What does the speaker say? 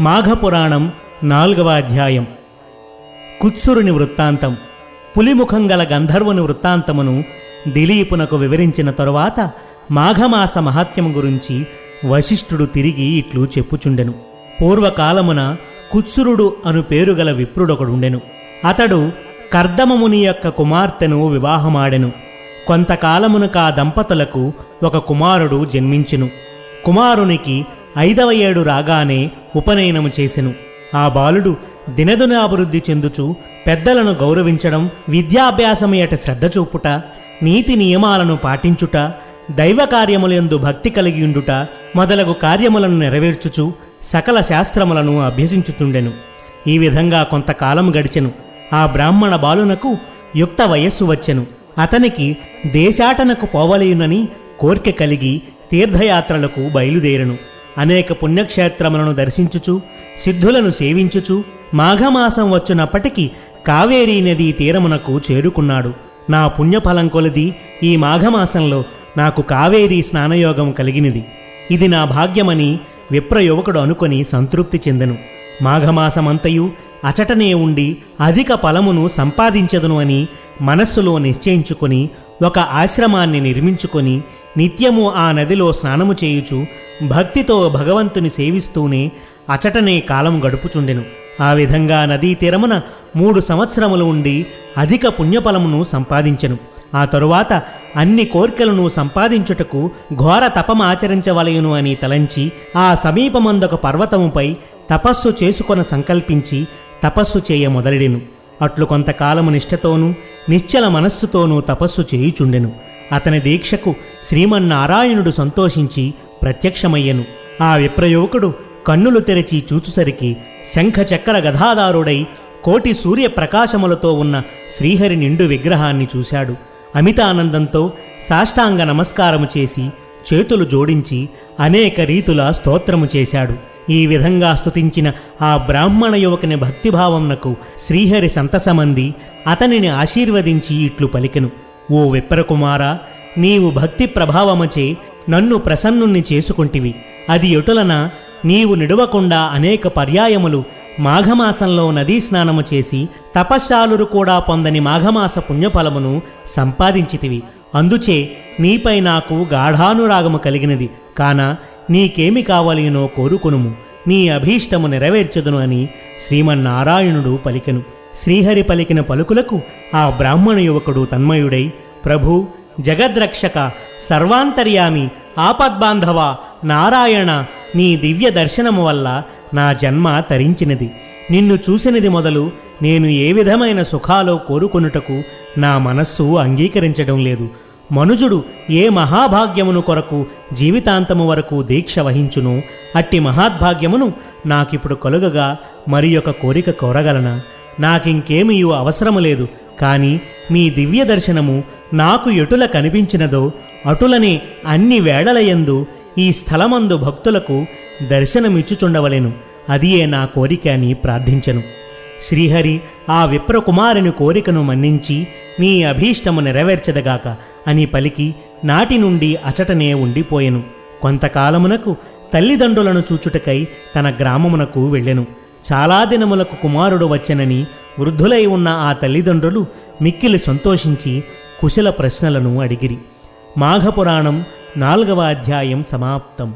మాఘపురాణం నాలుగవ అధ్యాయం. కుత్సురుని వృత్తాంతం. పులిముఖం గల గంధర్వుని వృత్తాంతమును దిలీపునకు వివరించిన తరువాత మాఘమాస మహాత్మ్యము గురించి వశిష్ఠుడు తిరిగి ఇట్లు చెప్పుచుండెను. పూర్వకాలమున కుత్సురుడు అను పేరుగల విప్రుడొకడుండెను. అతడు కర్దమముని యొక్క కుమార్తెను వివాహమాడెను. కొంతకాలమునకు ఆ దంపతులకు ఒక కుమారుడు జన్మించెను. కుమారునికి ఐదవ ఏడు రాగానే ఉపనయనము చేసెను. ఆ బాలుడు దినదిన అభివృద్ధి చెందుచు పెద్దలను గౌరవించడం విద్యాభ్యాసమయట శ్రద్ధ చూపుట నీతి నియమాలను పాటించుట దైవ కార్యములందు భక్తి కలిగియుండుట మొదలగు కార్యములను నెరవేర్చుచు సకల శాస్త్రములను అభ్యసించుతుండెను. ఈ విధంగా కొంతకాలం గడిచెను. ఆ బ్రాహ్మణ బాలునకు యుక్త వయస్సు వచ్చెను. అతనికి దేశాటనకు పోవలేయునని కోర్కె కలిగి తీర్థయాత్రలకు బయలుదేరను. అనేక పుణ్యక్షేత్రములను దర్శించుచు సిద్ధులను సేవించుచు మాఘమాసం వచ్చినప్పటికీ కావేరీ నదీ తీరమునకు చేరుకున్నాడు. నా పుణ్యఫలం కొలది ఈ మాఘమాసంలో నాకు కావేరీ స్నానయోగం కలిగినది. ఇది నా భాగ్యమని విప్రయువకుడు అనుకొని సంతృప్తి చెందెను. మాఘమాసమంతయు అచటనే ఉండి అధిక ఫలమును సంపాదించదును అని మనస్సులో నిశ్చయించుకొని ఒక ఆశ్రమాన్ని నిర్మించుకొని నిత్యము ఆ నదిలో స్నానము చేయుచు భక్తితో భగవంతుని సేవిస్తూనే అచటనే కాలం గడుపుచుండెను. ఆ విధంగా నదీ తీరమున మూడు సంవత్సరములు ఉండి అధిక పుణ్యఫలమును సంపాదించెను. ఆ తరువాత అన్ని కోర్కెలను సంపాదించుటకు ఘోర తపమాచరించవలయును అని తలంచి ఆ సమీపమందొక పర్వతముపై తపస్సు చేసుకొన సంకల్పించి తపస్సు చేయ మొదలెడెను. అట్లు కొంతకాలము నిష్ఠతోనూ నిశ్చల మనస్సుతోనూ తపస్సు చేయుచుండెను. అతని దీక్షకు శ్రీమన్నారాయణుడు సంతోషించి ప్రత్యక్షమయ్యెను. ఆ విప్రయువకుడు కన్నులు తెరచి చూచుసరికి శంఖ చక్ర కోటి సూర్య ప్రకాశములతో ఉన్న శ్రీహరి నిండు విగ్రహాన్ని చూశాడు. అమితానందంతో సాష్టాంగ నమస్కారము చేసి చేతులు జోడించి అనేక రీతుల స్తోత్రము చేశాడు. ఈ విధంగా స్తుతించిన ఆ బ్రాహ్మణ యువకుని భక్తిభావంనకు శ్రీహరి సంతసమంది అతనిని ఆశీర్వదించి ఇట్లు పలికెను. ఓ విప్రకుమారా నీవు భక్తి ప్రభావముచే నన్ను ప్రసన్నుణ్ణి చేసుకుంటివి. అది ఎటులన నీవు నిడవకుండా అనేక పర్యాయములు మాఘమాసంలో నదీ స్నానము చేసి తపశ్శాలురు కూడా పొందని మాఘమాస పుణ్యఫలమును సంపాదించితివి. అందుచే నీపై నాకు గాఢానురాగము కలిగినది. కాన నీకేమి కావాలినో కోరుకొనుము. నీ అభీష్టము నెరవేర్చదును అని శ్రీమన్నారాయణుడు పలికెను. శ్రీహరి పలికిన పలుకులకు ఆ బ్రాహ్మణ యువకుడు తన్మయుడై ప్రభు జగద్రక్షక సర్వాంతర్యామి ఆపద్బాంధవ నారాయణ నీ దివ్య దర్శనము వల్ల నా జన్మ తరించినది. నిన్ను చూసినది మొదలు నేను ఏ విధమైన సుఖాలో కోరుకొనుటకు నా మనస్సు అంగీకరించడం లేదు. మనుజుడు ఏ మహాభాగ్యమును కొరకు జీవితాంతము వరకు దీక్ష వహించును? అట్టి మహాద్భాగ్యమును నాకిప్పుడు కలుగగా మరి ఒక కోరిక కోరగలనా? నాకింకేమీ అవసరము లేదు కానీ మీ దివ్య దర్శనము నాకు ఎటుల కనిపించినదో అటులనే అన్ని వేళలయందు ఈ స్థలమందు భక్తులకు దర్శనమిచ్చుచుండవలేను. అదియే నా కోరిక అని ప్రార్థించెను. శ్రీహరి ఆ విప్రకుమారుని కోరికను మన్నించి నీ అభీష్టము నెరవేర్చదగాక అని పలికి నాటి నుండి అచటనే ఉండిపోయెను. కొంతకాలమునకు తల్లిదండ్రులను చూచుటకై తన గ్రామమునకు వెళ్ళెను. చాలా దినములకు కుమారుడు వచ్చెనని వృద్ధులై ఉన్న ఆ తల్లిదండ్రులు మిక్కిలి సంతోషించి కుశల ప్రశ్నలను అడిగిరి. మాఘపురాణం నాలుగవ అధ్యాయం సమాప్తం.